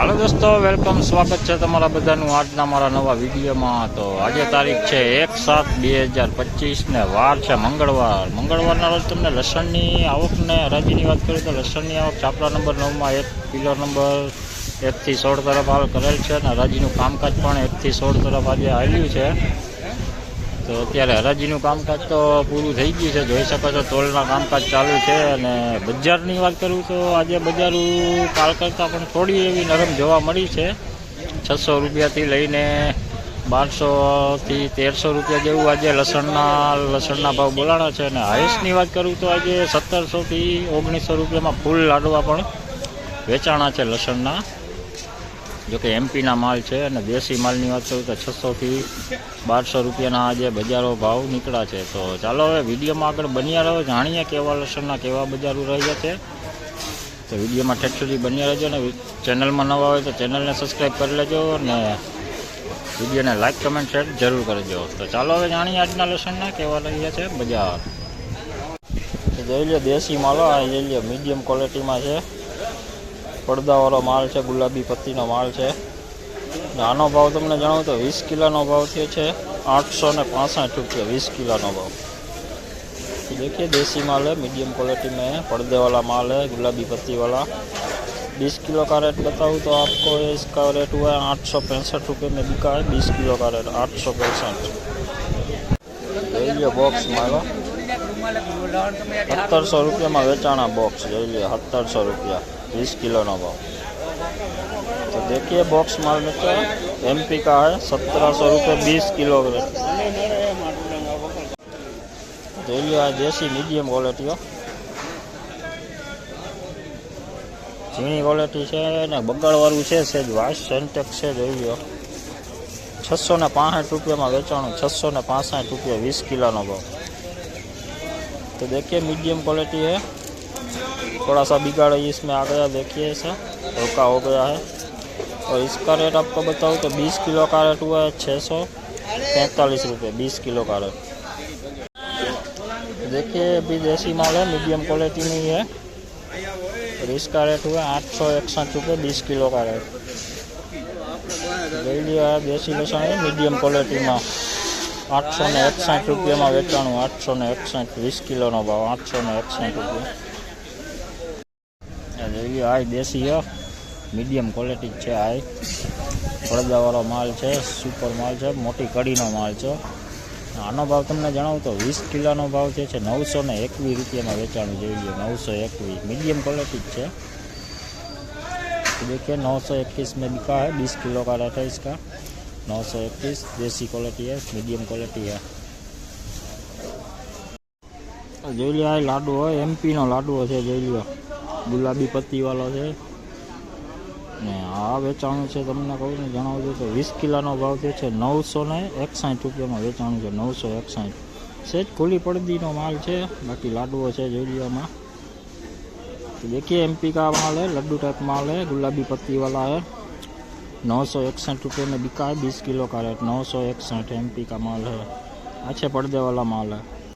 હાલો દોસ્તો વેલકમ સ્વાગત છે તમારા બધાનું આજના મારા નવા વિડીયોમાં તો આજે તારીખ છે એક સાત બે હજાર પચીસને વાર છે મંગળવાર મંગળવારના રોજ તમને લસણની આવકને હરાજીની વાત કરું તો લસણની આવક ચાપરા નંબર નવમાં એક પિલર નંબર એકથી સોળ તરફ હાલ કરેલ છે અને હરાજીનું કામકાજ પણ એકથી સોળ તરફ આજે આવ્યું છે તો અત્યારે હરાજીનું કામકાજ તો પૂરું થઈ ગયું છે જોઈ શકો છો ટોલના કામકાજ ચાલુ છે અને બજારની વાત કરું તો આજે બજાર કાલ કરતાં પણ થોડી એવી નરમ જોવા મળી છે છસો રૂપિયાથી લઈને બારસોથી તેરસો રૂપિયા જેવું આજે લસણના લસણના ભાવ બોલાણા છે અને હાઈસ્ટની વાત કરું તો આજે સત્તરસોથી ઓગણીસો રૂપિયામાં ફૂલ લાડવા પણ વેચાણા છે લસણના જોકે એમપીના માલ છે અને દેશી માલની વાત કરું તો છસોથી બારસો રૂપિયાના આજે બજારો ભાવ નીકળ્યા છે તો ચાલો હવે વિડીયોમાં આગળ બન્યા રહો જાણીએ કેવા લસણના કેવા બજારો રહ્યા છે તો વિડીયોમાં ઠેઠ સુધી બન્યા રહેજો અને ચેનલમાં નવા હોય તો ચેનલને સબસ્ક્રાઈબ કરી લેજો અને વિડીયોને લાઇક કમેન્ટ શેર જરૂર કરજો તો ચાલો હવે જાણીએ આજના લસણના કેવા રહ્યા છે બજાર જોઈ લે દેશી માલો આ જોઈ લે મીડિયમ ક્વોલિટીમાં છે પડદાવાળો માલ છે ગુલાબી પત્તીનો માલ છે આનો ભાવ તમને જણાવું તો વીસ કિલોનો ભાવ થયો છે આઠસો ને પાંસઠ રૂપિયા વીસ કિલોનો ભાવ देखिए देसी माल है मीडियम क्वालिटी में है पर्दे वाला माल है गुलाबी पत्ती वाला बीस किलो का रेट बताऊँ तो आपको इसका रेट हुआ है आठ सौ पैंसठ रुपये में बिका है बीस किलो का જોઈ લ્યો બોક્સ મારો સત્તરસો રૂપિયામાં વેચાણા બોક્સ જોઈ લ્યો સત્તરસો રૂપિયા 20 किलो નો બ તો દેખીએ બોક્સ માર લે તો એમપી કા 1700 રૂપے 20 કિલોગ્રામ તો જો આ દેશી મિડિયમ ક્વોલિટી હો જીની ક્વોલિટી છે ને બગળવાળું છે જ વાસ સંતક છે જો 665 રૂપિયામાં વેચાણું 665 રૂપિયા 20 કિલોનો તો દેખીએ મિડિયમ ક્વોલિટી હે थोड़ा सा बिगाड़ इसमें आ गया देखिए ऐसा धोखा हो गया है और इसका रेट आपको बताऊँ तो 20 किलो का रेट हुआ है छः सौ पैंतालीस रुपये बीस किलो का रेट देखिए अभी देसी माल है मीडियम क्वालिटी में ही है और इसका रेट हुआ आठ सौ इकसठ रुपये बीस किलो का रेट मीडियम क्वालिटी में आठ सौ ने મીડિયમ रुपये में ને आठ सौ ने આઠસો ને किलो ना भाव आठ सौ ने એકસાઠ रुपये આય દેશી ઓ મિડિયમ ક્વોલિટી છે આય ફળદવાળો માલ છે સુપર માલ છે મોટી કડીનો માલ છે આનો ભાવ તમને જણાવું તો 20 કિલોનો ભાવ છે છે 921 રૂપિયામાં વેચાણું જોઈએ 921 મિડિયમ ક્વોલિટી છે જુઓ કે 921 મેં લખા છે 20 કિલો ગાડા હતા છે આ કા 921 દેશી ક્વોલિટી છે મિડિયમ ક્વોલિટી આ જેવી આ લાડુ હોય MP નો લાડુઓ છે જેવી गुलाबी पत्ती वालों से आ वेचाण से तमने कहूँ जानवे तो वीस किला भाव जो है नौ सौ ने एकसाइठ रुपया में वेचाण है नौ सौ एकसाइठ सेज खुली पड़दी माल है बाकी लाडवो है जोड़िया में तो देखिए एमपी का माल है लड्डू टाइप माल है गुलाबी पत्ती वाला है नौ सौ एकसठ रुपये में बिका है बीस किलो का रेट नौ सौ एकसठ एम का माल है अच्छे पड़दे वाला माल है